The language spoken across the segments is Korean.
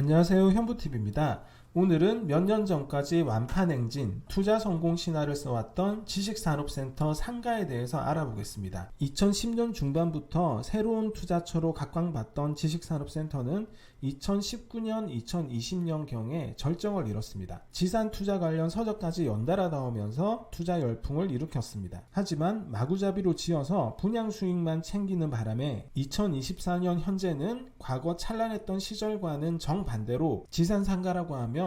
안녕하세요. 현부TV입니다. 오늘은 몇 년 전까지 완판 행진, 투자 성공 신화를 써왔던 지식산업센터 상가에 대해서 알아보겠습니다. 2010년 중반부터 새로운 투자처로 각광받던 지식산업센터는 2019년, 2020년 경에 절정을 이뤘습니다. 지산 투자 관련 서적까지 연달아 나오면서 투자 열풍을 일으켰습니다. 하지만 마구잡이로 지어서 분양 수익만 챙기는 바람에 2024년 현재는 과거 찬란했던 시절과는 정반대로 지산 상가라고 하면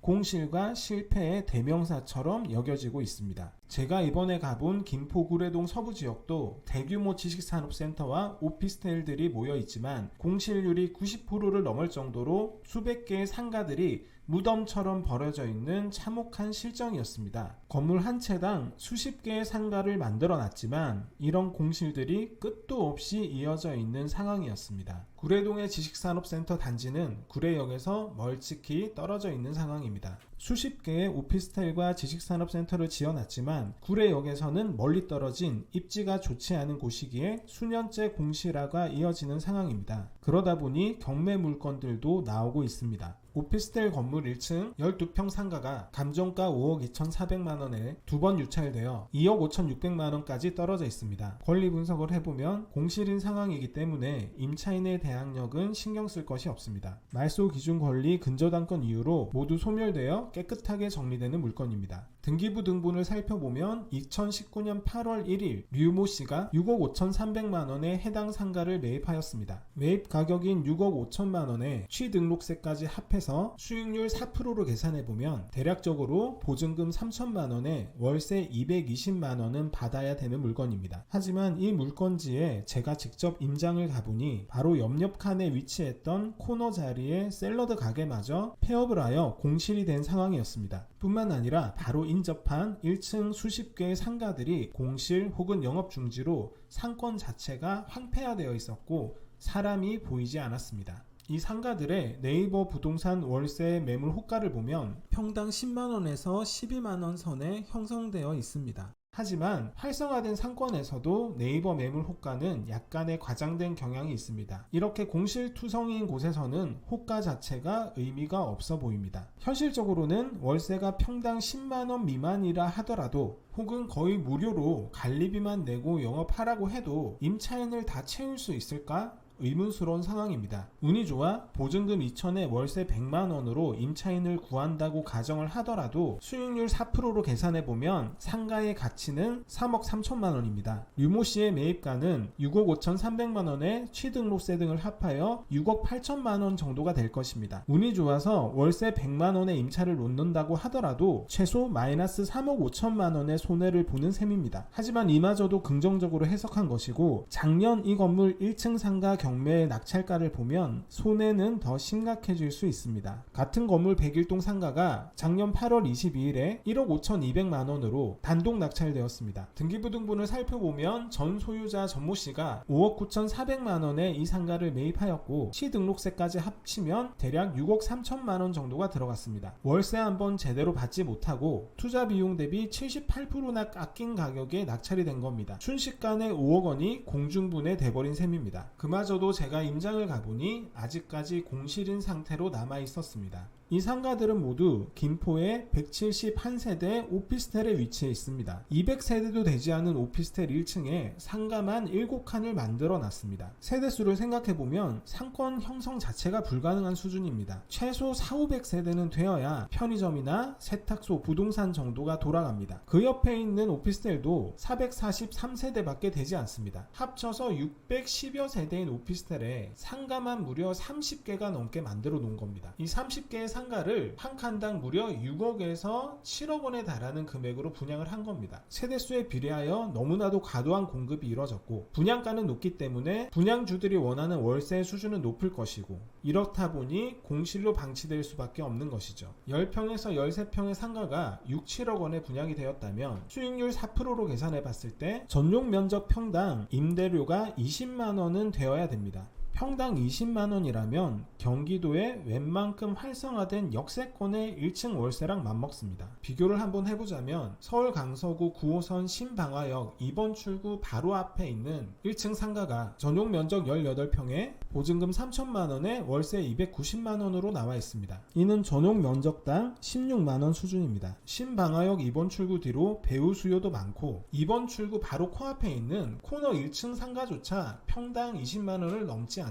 공실과 실패의 대명사처럼 여겨지고 있습니다. 제가 이번에 가본 김포 구례동 서부 지역도 대규모 지식산업센터와 오피스텔들이 모여 있지만 공실률이 90%를 넘을 정도로 수백 개의 상가들이 무덤처럼 버려져 있는 참혹한 실정이었습니다. 건물 한 채당 수십 개의 상가를 만들어 놨지만 이런 공실들이 끝도 없이 이어져 있는 상황이었습니다. 구례동의 지식산업센터 단지는 구례역에서 멀찍이 떨어져 있는 상황입니다. 수십 개의 오피스텔과 지식산업센터를 지어놨지만 구례역에서는 멀리 떨어진 입지가 좋지 않은 곳이기에 수년째 공실화가 이어지는 상황입니다. 그러다 보니 경매 물건들도 나오고 있습니다. 오피스텔 건물 1층 12평 상가가 감정가 5억 2,400만 원에 두 번 유찰되어 2억 5,600만 원까지 떨어져 있습니다. 권리 분석을 해보면 공실인 상황이기 때문에 임차인의 대항력은 신경 쓸 것이 없습니다. 말소 기준 권리 근저당권 이유로 모두 소멸되어 깨끗하게 정리되는 물건입니다. 등기부 등본을 살펴보면 2019년 8월 1일 류모 씨가 6억 5,300만 원에 해당 상가를 매입하였습니다. 매입 가 격인 6억 5천만 원에 취등록세까지 합해서 수익률 4%로 계산해 보면 대략적으로 보증금 3천만 원에 월세 220만 원은 받아야 되는 물건입니다. 하지만 이 물건지에 제가 직접 임장을 가보니 바로 옆옆 칸에 위치했던 코너 자리에 샐러드 가게마저 폐업을 하여 공실이 된 상황이었습니다. 뿐만 아니라 바로 인접한 1층 수십 개의 상가들이 공실 혹은 영업 중지로 상권 자체가 황폐화되어 있었고 사람이 보이지 않았습니다. 이 상가들의 네이버 부동산 월세 매물 호가를 보면 평당 10만원에서 12만원 선에 형성되어 있습니다. 하지만 활성화된 상권에서도 네이버 매물 호가는 약간의 과장된 경향이 있습니다. 이렇게 공실투성이인 곳에서는 호가 자체가 의미가 없어 보입니다. 현실적으로는 월세가 평당 10만원 미만이라 하더라도 혹은 거의 무료로 관리비만 내고 영업하라고 해도 임차인을 다 채울 수 있을까? 의문스러운 상황입니다. 운이 좋아 보증금 2천에 월세 100만 원으로 임차인을 구한다고 가정을 하더라도 수익률 4%로 계산해 보면 상가의 가치는 3억 3천만 원입니다. 유모 씨의 매입가는 6억 5천 3백만 원에 취등록세 등을 합하여 6억 8천만 원 정도가 될 것입니다. 운이 좋아서 월세 100만 원에 임차를 놓는다고 하더라도 최소 마이너스 3억 5천만 원의 손해를 보는 셈입니다. 하지만 이마저도 긍정적으로 해석한 것이고 작년 이 건물 1층 상가 경 매의 낙찰가를 보면 손해는 더 심각해질 수 있습니다. 같은 건물 101동 상가가 작년 8월 22일에 1억 5,200만 원으로 단독 낙찰되었습니다. 등기부 등본을 살펴보면 전 소유자 전모 씨가 5억 9,400만 원에 이 상가를 매입하였고 시등록세까지 합치면 대략 6억 3천만 원 정도가 들어갔습니다. 월세 한번 제대로 받지 못하고 투자 비용 대비 78%나 깎인 가격에 낙찰이 된 겁니다. 순식간에 5억 원이 공중분해 돼버린 셈입니다. 그마저 도 제가 임장을 가보니 아직까지 공실인 상태로 남아 있었습니다. 이 상가들은 모두 김포의 171세대 오피스텔에 위치해 있습니다. 200세대도 되지 않은 오피스텔 1층에 상가만 7칸을 만들어 놨습니다. 세대수를 생각해보면 상권 형성 자체가 불가능한 수준입니다. 최소 4, 500세대는 되어야 편의점이나 세탁소, 부동산 정도가 돌아갑니다. 그 옆에 있는 오피스텔도 443세대밖에 되지 않습니다. 합쳐서 610여 세대인 오피스텔에 상가만 무려 30개가 넘게 만들어 놓은 겁니다. 이 30개의 상 가를 한 칸당 무려 6억에서 7억 원에 달하는 금액으로 분양을 한 겁니다. 세대수에 비례하여 너무나도 과도한 공급이 이루어졌고 분양가는 높기 때문에 분양주들이 원하는 월세 수준은 높을 것이고 이렇다 보니 공실로 방치될 수밖에 없는 것이죠. 10평에서 13평의 상가가 6, 7억 원에 분양이 되었다면 수익률 4%로 계산해 봤을 때 전용 면적 평당 임대료가 20만 원은 되어야 됩니다. 평당 20만 원이라면 경기도의 웬만큼 활성화된 역세권의 1층 월세랑 맞먹습니다. 비교를 한번 해보자면 서울 강서구 9호선 신방화역 2번 출구 바로 앞에 있는 1층 상가가 전용 면적 18평에 보증금 3천만 원에 월세 290만 원으로 나와 있습니다. 이는 전용 면적당 16만 원 수준입니다. 신방화역 2번 출구 뒤로 배우 수요도 많고 2번 출구 바로 코앞에 있는 코너 1층 상가조차 평당 20만 원을 넘지 않습니다.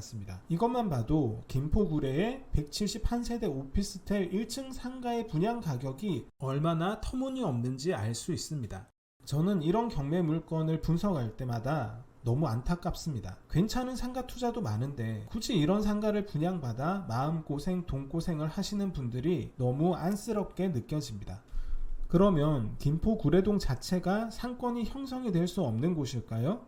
이것만 봐도 김포 구례의 171세대 오피스텔 1층 상가의 분양 가격이 얼마나 터무니없는지 알 수 있습니다. 저는 이런 경매 물건을 분석할 때마다 너무 안타깝습니다. 괜찮은 상가 투자도 많은데 굳이 이런 상가를 분양받아 마음고생, 돈고생을 하시는 분들이 너무 안쓰럽게 느껴집니다. 그러면 김포 구례동 자체가 상권이 형성이 될 수 없는 곳일까요?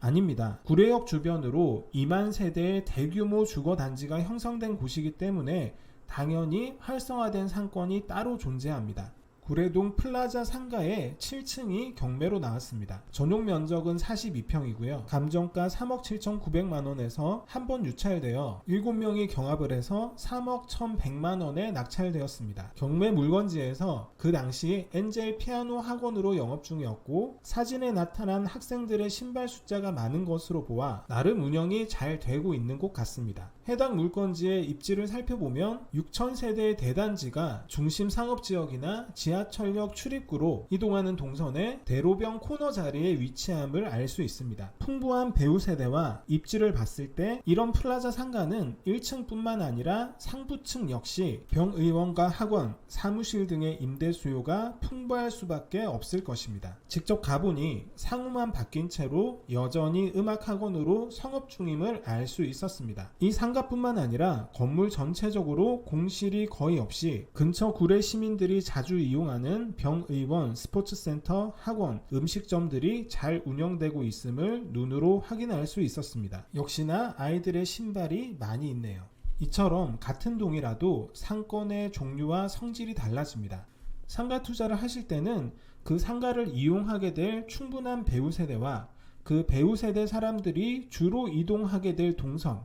아닙니다. 구례역 주변으로 2만 세대의 대규모 주거 단지가 형성된 곳이기 때문에 당연히 활성화된 상권이 따로 존재합니다. 구례동 플라자 상가의 7층이 경매로 나왔습니다. 전용 면적은 42평이고요. 감정가 3억 7,900만 원에서 한 번 유찰되어 7명이 경합을 해서 3억 1,100만 원에 낙찰되었습니다. 경매 물건지에서 그 당시 엔젤 피아노 학원으로 영업 중이었고 사진에 나타난 학생들의 신발 숫자가 많은 것으로 보아 나름 운영이 잘 되고 있는 곳 같습니다. 해당 물건지의 입지를 살펴보면 6,000세대의 대단지가 중심 상업지역이나 지 하철역 출입구로 이동하는 동선의 대로변 코너 자리에 위치함을 알 수 있습니다. 풍부한 배우 세대와 입지를 봤을 때 이런 플라자 상가는 1층뿐만 아니라 상부층 역시 병의원과 학원, 사무실 등의 임대 수요가 풍부할 수밖에 없을 것입니다. 직접 가보니 상호만 바뀐 채로 여전히 음악학원으로 성업 중임을 알 수 있었습니다. 이 상가뿐만 아니라 건물 전체적으로 공실이 거의 없이 근처 구례 시민들이 자주 이용 하는 병의원, 스포츠센터, 학원, 음식점들이 잘 운영되고 있음을 눈으로 확인할 수 있었습니다. 역시나 아이들의 신발이 많이 있네요. 이처럼 같은 동이라도 상권의 종류와 성질이 달라집니다. 상가 투자를 하실 때는 그 상가를 이용하게 될 충분한 배우 세대와 그 배우 세대 사람들이 주로 이동하게 될 동선,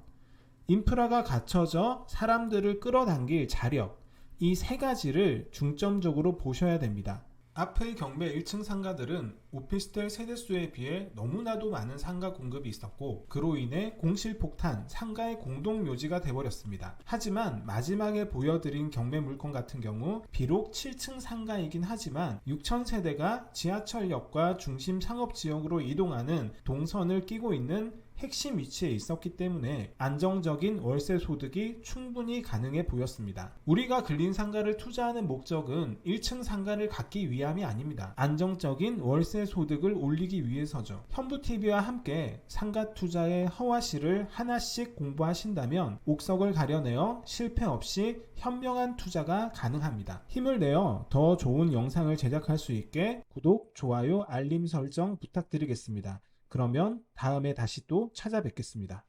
인프라가 갖춰져 사람들을 끌어당길 자력, 이 세 가지를 중점적으로 보셔야 됩니다. 앞의 경매 1층 상가들은 오피스텔 세대수에 비해 너무나도 많은 상가 공급이 있었고 그로 인해 공실폭탄, 상가의 공동묘지가 돼버렸습니다. 하지만 마지막에 보여드린 경매 물건 같은 경우 비록 7층 상가이긴 하지만 6,000세대가 지하철역과 중심 상업지역으로 이동하는 동선을 끼고 있는 핵심 위치에 있었기 때문에 안정적인 월세 소득이 충분히 가능해 보였습니다. 우리가 근린 상가를 투자하는 목적은 1층 상가를 갖기 위함이 아닙니다. 안정적인 월세 소득을 올리기 위해서죠. 현부TV와 함께 상가 투자의 허와시를 하나씩 공부하신다면 옥석을 가려내어 실패 없이 현명한 투자가 가능합니다. 힘을 내어 더 좋은 영상을 제작할 수 있게 구독, 좋아요, 알림 설정 부탁드리겠습니다. 그러면 다음에 다시 또 찾아뵙겠습니다.